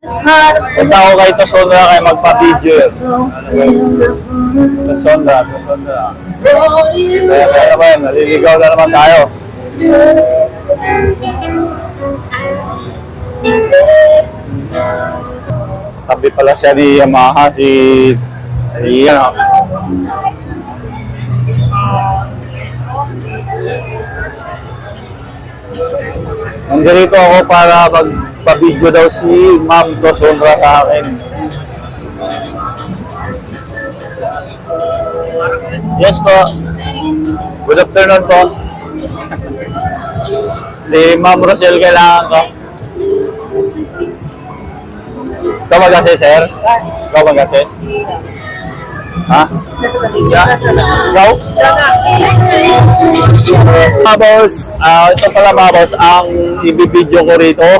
Punta ako kay Tosondra kay magpa-video yun. Tosondra, Tosondra. Kaya kaya naman, naliligaw na naman tayo. Tabi pala siya ni Yamaha, si... Ayan. Nandito ako para magpa-video daw si Ma'am Tosondra sa akin. Yes po. Good afternoon po. si Ma'am Rochelle kailangan ko. Ikaw mag-assess, sir? Ikaw mag-assess? Ha? Siya? Ikaw? Mga boss, ah, ito pala mga boss, ang ibibideo ko rito,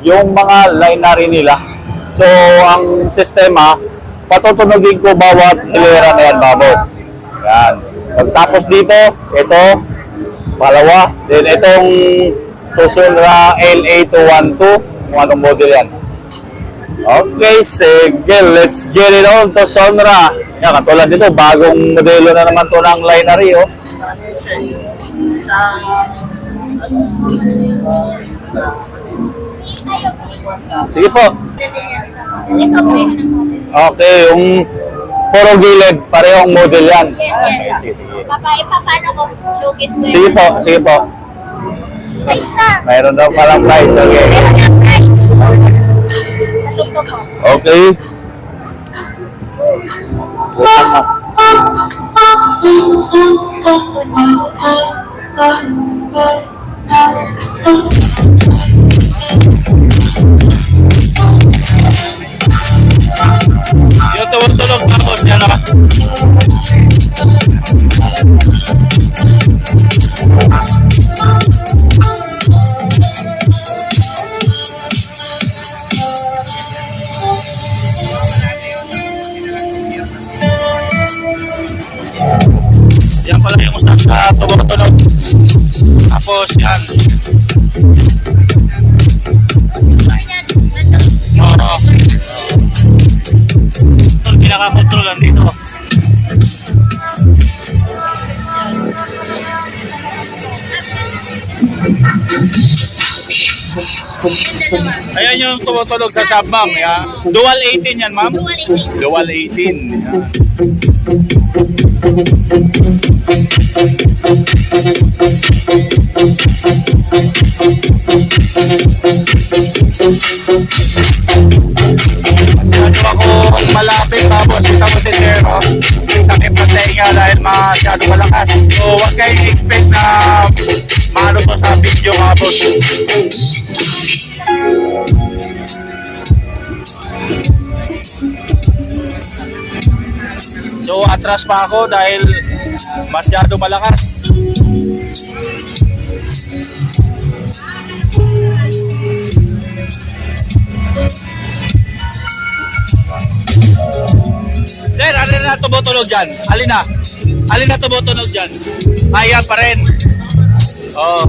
yung mga linary nila. So, ang sistema, patutunogin ko bawat hilera na yan mga boss. Yan. Pagtapos dito, ito, palawa. Then itong Tusunra LA212, kung anong model yan. Okay, sige, let's get it on to Sonra. Yan, katulad dito, bagong modelo na naman to ng linary, oh. Sige po. Okay, yung puro gilid, parehong model yan. Yes, yes. Sige, sige. Papa, ipapano ko showcase ko Sige po, sige po. Price na. Mayroon daw palang price, okay. Meron na price. Okay. Mo. Yung tumutulog tapos yan ah. Yan pala yung sa tumutunog. Tapos yan. Ito pinaka-control lang dito. Ayan yung tumutunog sa shop, ma'am. Yan. Dual 18 yan, ma'am. Dual 18. Dual 18. Yan. Tenga dahil masyado malakas. So huwag kayong expect na maano to sa video mga boss. So atras pa ako dahil masyado malakas. Na tumutunog dyan? Alin na? Alin na tumutunog dyan? Ayan pa rin. Oo.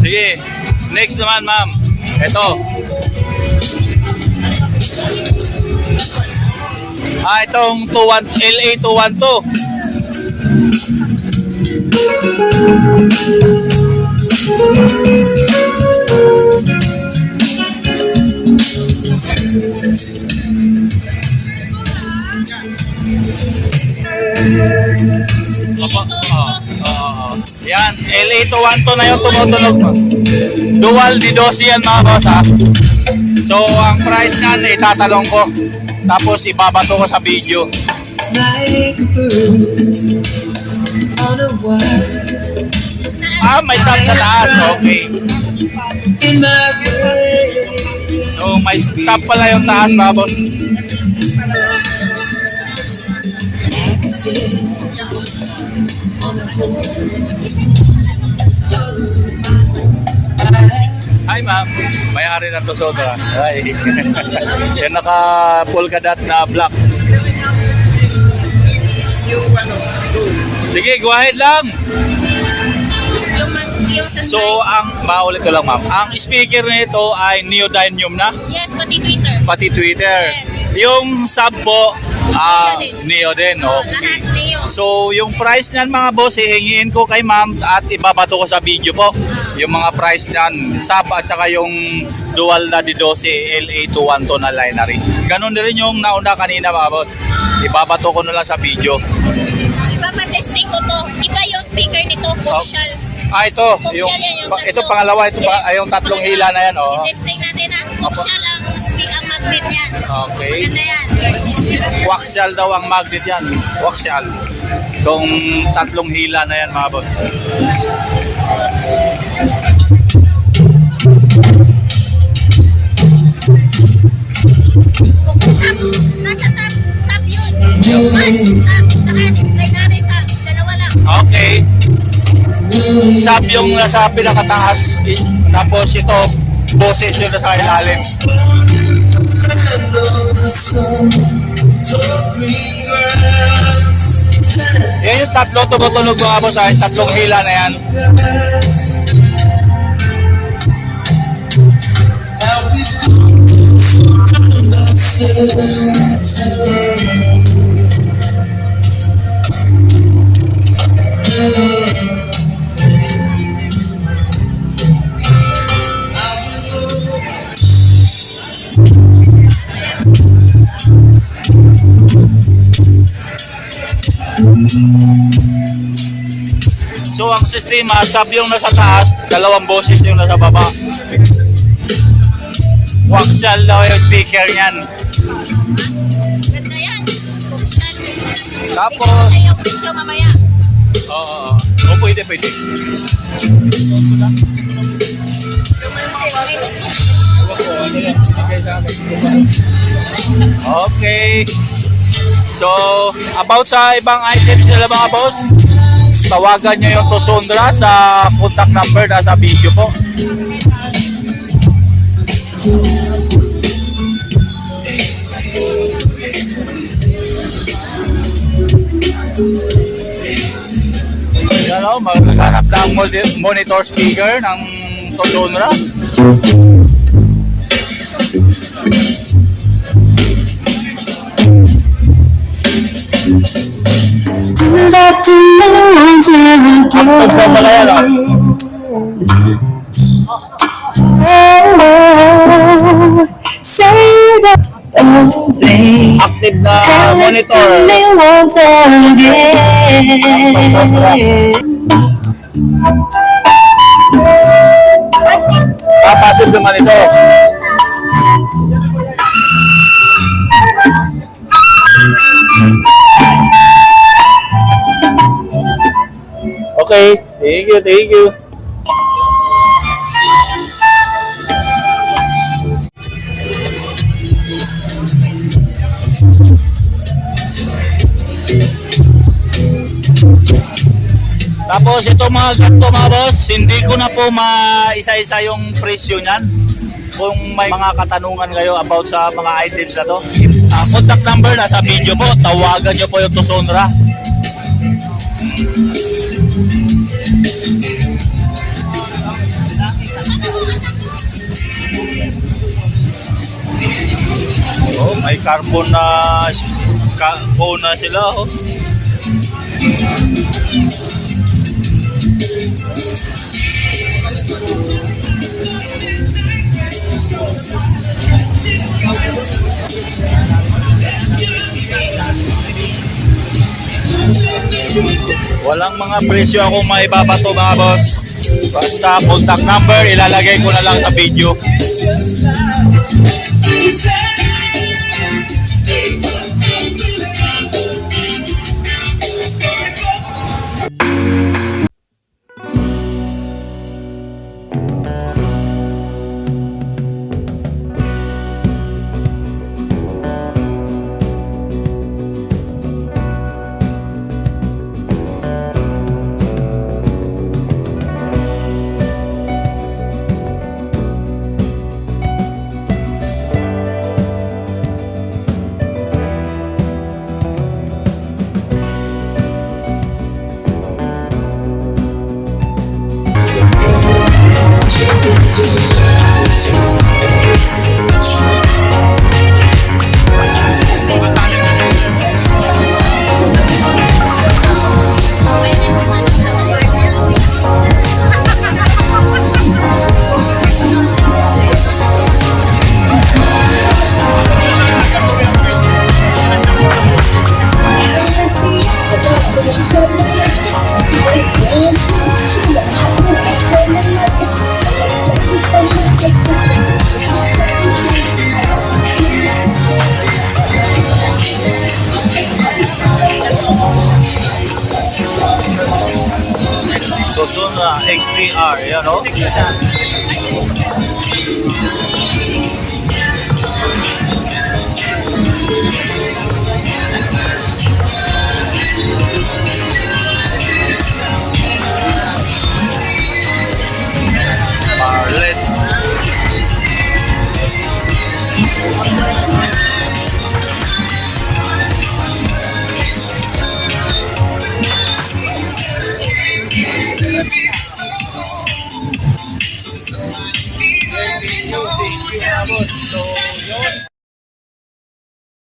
Sige. Next naman, ma'am. Ito. Ah, itong 21, LA 212. Opo. Oo. Oo. Yan. LA 212 na yung tumutunog mo. Dual D12 yan mga boss ha. So, ang price niyan, itatalong ko. Tapos, ibabato ko sa video. like a bird on a wire Ah, may sub sa taas. Okay. So, may sub pala yung taas mga boss. Hi ma'am, may-ari ng Tosodra. Hi. Yan naka polka dot na black. Sige, go ahead lang. So, ang maulit ko lang ma'am, ang speaker nito ay neodymium na, Yes, pati Twitter. pati Twitter. Yes. Yung sub po, ah, Neo din. neo din, Oh, okay. lahat Neo. So, yung price niyan mga boss, hihingiin ko kay ma'am at ibabato ko sa video po. Yung mga price niyan, sub at saka yung dual na D12 LA212 na linery. Ganon din rin yung nauna kanina mga boss. Ibabato ko na lang sa video. Ipapatesting ko to. Iba yung speaker nito, Bookshelf. Ah, ito. Yung, yan, yung pa- ito tatlo. pangalawa, ito pa, ay, yung tatlong hila na yan. Oh. I-testing natin ang ang magnet niyan. Okay. Maganda yan. Waxial daw ang magnet yan. Waxial. Itong tatlong hila na yan mga boss. Nasa top, sub yun. One, sub, taas, sub. Dalawa lang. Okay. Sub yung nasa pinakataas. Tapos ito, boses yung nasa ilalim. Yan yung tatlo tumutunog mga boss ay tatlong hila na yan. So ang sistema, sub yung nasa taas, dalawang boses yung nasa baba. Waxial daw yung speaker niyan. Ganda yan. Bookshelf. Tapos, yung presyo mamaya. oo, oo. Oo, pwede, pwede. Okay. So, about sa ibang items nila mga boss, tawagan nyo yung Tosundra sa contact number na sa video po. Yan o, maghanap ng moni- monitor speaker ng Tosundra. Active na monitor. Papasok naman ito. Okay, thank you, thank you. Tapos ito mga ganito mga boss, hindi ko na po maisa-isa yung presyo niyan. Kung may mga katanungan kayo about sa mga items na to, ah, contact number na sa video po, tawagan nyo po yung Tusonra. Oh, may carbon na ka, na sila oh. Walang mga presyo ako maibabato mga boss. Basta contact number, ilalagay ko na lang sa video. To love do. Na XDR, yan o.